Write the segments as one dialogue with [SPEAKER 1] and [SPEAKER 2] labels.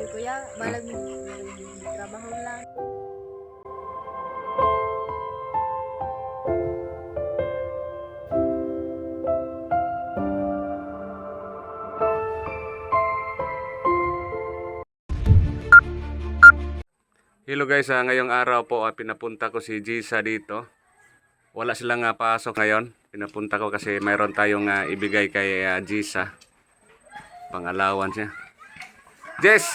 [SPEAKER 1] Si kuya, balag trabaho lang.
[SPEAKER 2] Hello guys, ah, ngayong araw po ah, pinapunta ko si Jisa dito. Wala silang nga pasok ngayon. Pinapunta ko kasi mayroon tayong ah, ibigay kay ah, Jisa. Pang allowance niya. Jess!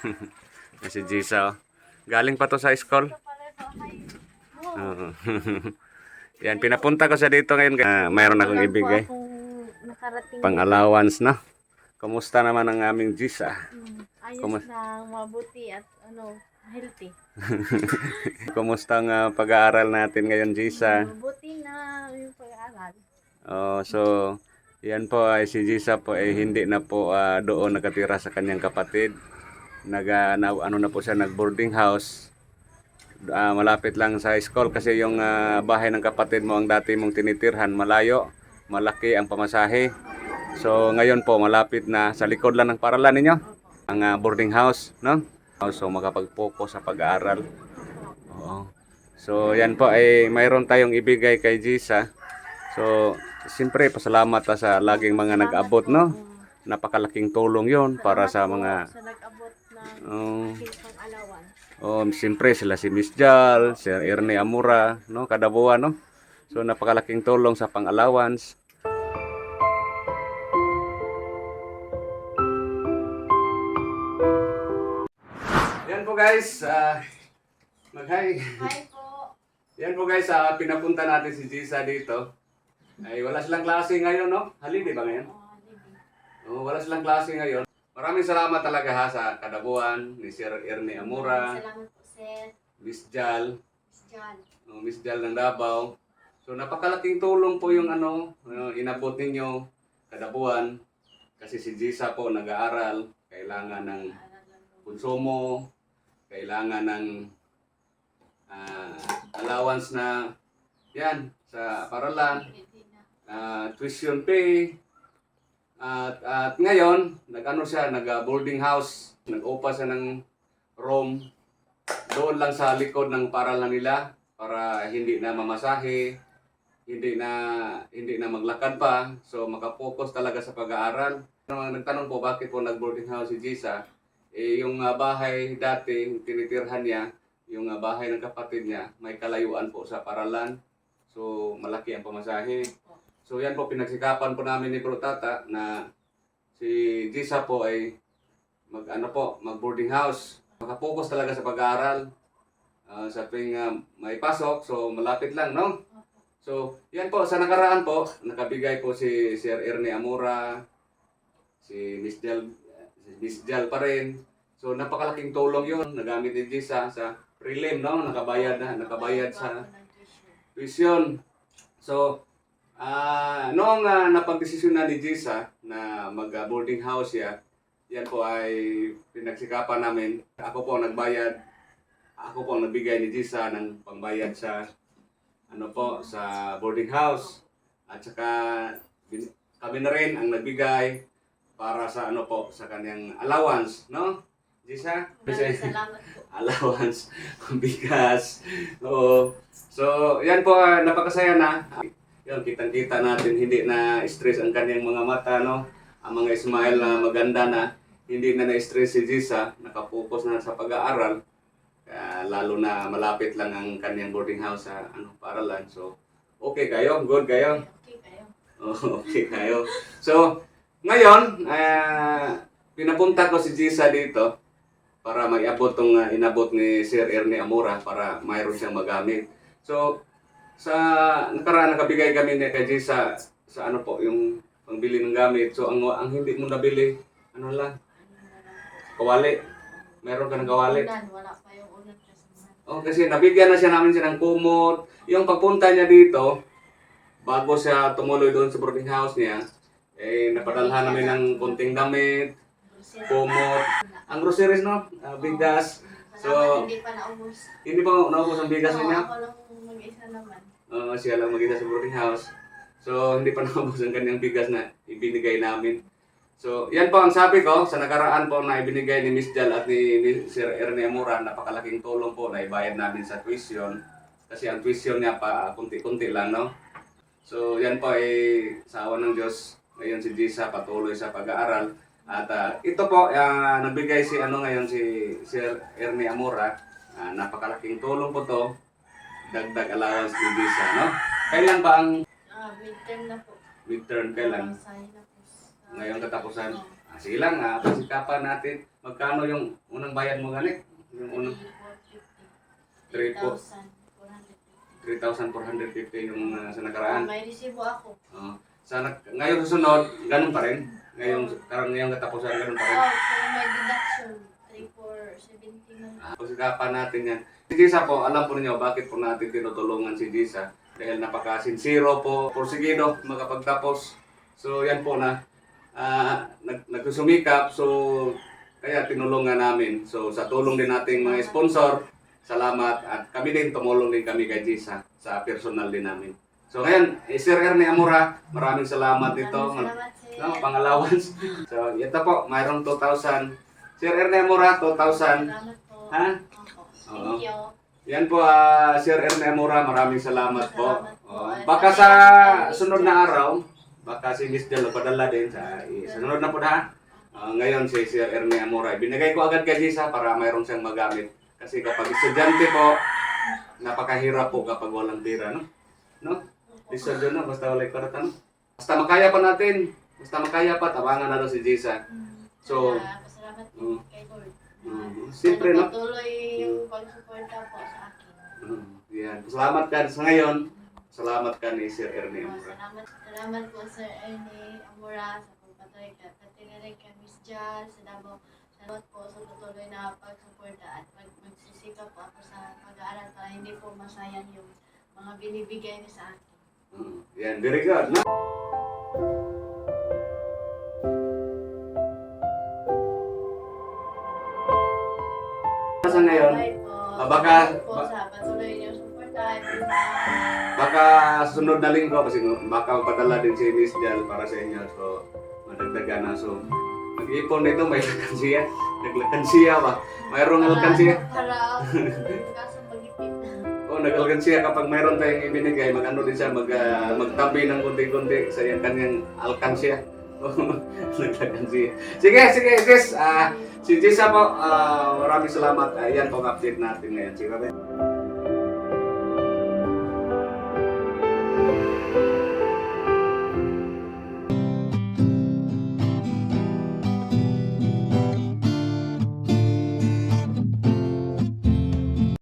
[SPEAKER 2] Si Jisa. Oh. Galing pa to sa school. Oo. Yan, pinapunta ko siya dito ngayon. Ah, mayroon akong ibigay.
[SPEAKER 1] Nakarating
[SPEAKER 2] Pang allowance na. Kumusta naman ang aming Jisa?
[SPEAKER 1] Mm, ayos
[SPEAKER 2] Kumus-
[SPEAKER 1] na, mabuti at ano, healthy.
[SPEAKER 2] Kumusta ang ah, pag-aaral natin ngayon, Jisa?
[SPEAKER 1] Mabuti na yung pag-aaral.
[SPEAKER 2] Oh, so yan po ay si Jisa po ay hindi na po ah, doon nakatira sa kanyang kapatid. Nag ah, na, ano na po siya nag boarding house. Ah, malapit lang sa school kasi yung ah, bahay ng kapatid mo ang dati mong tinitirhan malayo, malaki ang pamasahe. So ngayon po malapit na sa likod lang ng paralan ninyo ang ah, boarding house, no? So makapag-focus sa pag-aaral. Oo. So yan po ay mayroon tayong ibigay kay Jisa. So, siyempre, pasalamat sa laging mga nag-abot, no? Napakalaking tulong yon para sa mga...
[SPEAKER 1] Sa nag-abot ng
[SPEAKER 2] Oh,
[SPEAKER 1] alawan.
[SPEAKER 2] oh, siyempre, sila si Miss Jal, si Ernie Amura, no? Kada buwan, no? So, napakalaking tulong sa pang-allowance. Yan po guys, ah, mag-hi.
[SPEAKER 1] Hi po.
[SPEAKER 2] Yan po guys, ah, pinapunta natin si Jisa dito. Ay, wala silang klase ngayon, no? Holiday ba ngayon?
[SPEAKER 1] Oh,
[SPEAKER 2] wala silang klase ngayon. Maraming salamat talaga ha sa kadabuan ni Sir Ernie Amura,
[SPEAKER 1] Salamat po, Seth.
[SPEAKER 2] Miss Jal,
[SPEAKER 1] Miss John.
[SPEAKER 2] oh, Miss Jal ng Davao. So napakalaking tulong po yung ano, ano, inabot ninyo kadabuan kasi si Jisa po nag-aaral, kailangan ng konsumo, kailangan ng ah, allowance na yan sa paralan, ah, tuition pay. At, at ngayon, nag-ano siya, nag-boarding house, nag-upa siya ng room doon lang sa likod ng paralan nila para hindi na mamasahe, hindi na hindi na maglakad pa, so makapokus talaga sa pag-aaral. Nagtanong po bakit po nag-boarding house si Jisa, eh, yung ah, bahay dati, tinitirhan niya, yung ah, bahay ng kapatid niya, may kalayuan po sa paralan. So, malaki ang pamasahe. So, yan po, pinagsikapan po namin ni Bro Tata na si Jisa po ay mag, ano po, mag boarding house. Makapokus talaga sa pag-aaral. Ah, sa tuwing ah, may pasok, so malapit lang, no? So, yan po, sa nakaraan po, nakabigay po si Sir Ernie Amura, si Miss Jal, si Miss Jal pa rin. So, napakalaking tulong yun. Nagamit ni Jisa sa prelim, no? Nakabayad na, nakabayad sa tuition. So, ah noong uh, napagdesisyon na ni Jisa na mag-boarding house siya, yan po ay pinagsikapan namin. Ako po ang nagbayad. Ako po ang nagbigay ni Jisa ng pangbayad sa ano po sa boarding house. At saka kami na rin ang nagbigay para sa ano po sa kanyang allowance, no? Jisa?
[SPEAKER 1] Salamat po.
[SPEAKER 2] allowance, bigas. Oo. So, yan po, ah, napakasaya na. Yun, kitang-kita natin, hindi na stress ang kanyang mga mata, no? Ang mga smile na maganda na, hindi na na-stress si Jisa, nakapokus na sa pag-aaral. Kaya lalo na malapit lang ang kanyang boarding house sa ano, paralan. So, okay kayo, good kayo.
[SPEAKER 1] Okay kayo.
[SPEAKER 2] Oo, okay kayo. So, ngayon, ah, pinapunta ko si Jisa dito para maiabot tong ah, inabot ni Sir Ernie Amora para mayroon siyang magamit. So, sa nakaraan nakabigay kami ni kay Jisa sa ano po, yung pangbili ng gamit. So, ang, ang hindi mo nabili, ano lang, kawali. Meron ka ng kawali.
[SPEAKER 1] Ulan, wala pa yung ulan.
[SPEAKER 2] Oh, kasi nabigyan na siya namin siya ng kumot. Yung pagpunta niya dito, bago siya tumuloy doon sa boarding house niya, eh, napadalhan namin ng kunting damit, kumot. Ang groceries, no? Ah, bigas.
[SPEAKER 1] Salamat, hindi pa naubos.
[SPEAKER 2] Hindi pa naubos ang bigas
[SPEAKER 1] Oo,
[SPEAKER 2] niya.
[SPEAKER 1] Ako lang mag-isa naman.
[SPEAKER 2] Uh, siya lang mag sa boarding house. So, hindi pa naubos ang kanyang bigas na ibinigay namin. So, yan po ang sabi ko sa nakaraan po na ibinigay ni Miss Jal at ni, ni Sir Ernie Amura, napakalaking tulong po na ibayad namin sa tuition. Kasi ang tuition niya pa kunti-kunti lang, no? So, yan po ay sa awa ng Diyos. Ngayon si Jisa patuloy sa pag-aaral. At ah, ito po, ah, nagbigay si ano ngayon si Sir Ernie Amura. Ah, napakalaking tulong po to. Dagdag allowance ni Jisa, no? Kailan ba ang
[SPEAKER 1] Ah, midterm na po.
[SPEAKER 2] midterm? Kailan?
[SPEAKER 1] Sa-
[SPEAKER 2] Ngayong katapusan. Ah, sige lang, ah, pasikapan natin. Magkano yung unang bayad mo ganit? Yung unang
[SPEAKER 1] 3,450.
[SPEAKER 2] 3,450 yung ah, sa nakaraan.
[SPEAKER 1] May resibo ako.
[SPEAKER 2] Oh. sa ngayon susunod, ganun pa rin. Ngayong karang ngayong katapusan ganun pa rin.
[SPEAKER 1] Oh, so may deduction. 3,470 na.
[SPEAKER 2] Ah, pasikapan natin yan. Si Jisa po, alam po ninyo bakit po natin tinutulungan si Jisa. Dahil napakasinsiro po, porsigido, makapagtapos. So yan po na ah, nag nagsusumikap. So kaya tinulungan namin. So sa tulong din nating mga sponsor, salamat. At kami din, tumulong din kami kay Jisa sa personal din namin. So ngayon, eh, Sir Ernie Amura, maraming salamat dito.
[SPEAKER 1] Maraming Salamat sir.
[SPEAKER 2] No, pang-allowance. so, ito po, mayroong 2,000. Sir Ernie Amura, 2,000.
[SPEAKER 1] Salamat po.
[SPEAKER 2] Ha?
[SPEAKER 1] Opo. Thank you.
[SPEAKER 2] Yan po, ah, Sir Ernie Amura, maraming salamat po.
[SPEAKER 1] Salamat po. At
[SPEAKER 2] baka sa sunod na araw, baka si Miss Del padala din sa i- sunod na po na. Ah, ngayon si Sir Ernie Amura, binigay ko agad kay Lisa para mayroon siyang magamit. Kasi kapag estudyante po, napakahirap po kapag walang pera, no? No? Lisa doon na, basta walay karata, no? Basta makaya pa natin. Basta makaya pa, tabangan na si Jisa.
[SPEAKER 1] Mm.
[SPEAKER 2] So,
[SPEAKER 1] Kaya, pasalamat
[SPEAKER 2] mm.
[SPEAKER 1] kay Lord.
[SPEAKER 2] Mm, Siyempre, no?
[SPEAKER 1] Patuloy yung pagsuporta po sa akin.
[SPEAKER 2] Mm, yan. Salamat ka sa ngayon. Salamat ka ni Sir Ernie
[SPEAKER 1] Oh,
[SPEAKER 2] Amura.
[SPEAKER 1] salamat, salamat po Sir Ernie Amora sa pagpatuloy ka. Pati na rin kay Miss Jal sa Davao. Salamat po sa patuloy na pagsuporta at pag magsisikap po ako sa pag-aaral para hindi po masayang yung mga binibigay niyo sa akin.
[SPEAKER 2] Mm, Yan, very good. No? Sa ngayon, ah, baka- ba- baka sunod na linggo kasi baka magpadala din si Miss Jal para sa inyo. So, madagdagan na. So, nag-ipon nito, may alkansiya. Naglakansiya ba? Mayroong alkansiya.
[SPEAKER 1] Para kaso mag-ipit.
[SPEAKER 2] O, nag-alkansiya kapag mayroon tayong ibinigay, mag-ano din siya, mag, ah, magtabi ng kunti-kunti sa yung kanyang alkansiya. Naglakansiya. Sige, sige, sis. Ah, si Jisa po, ah, maraming salamat. Ayan po ang update natin ngayon. Sige, Rabe.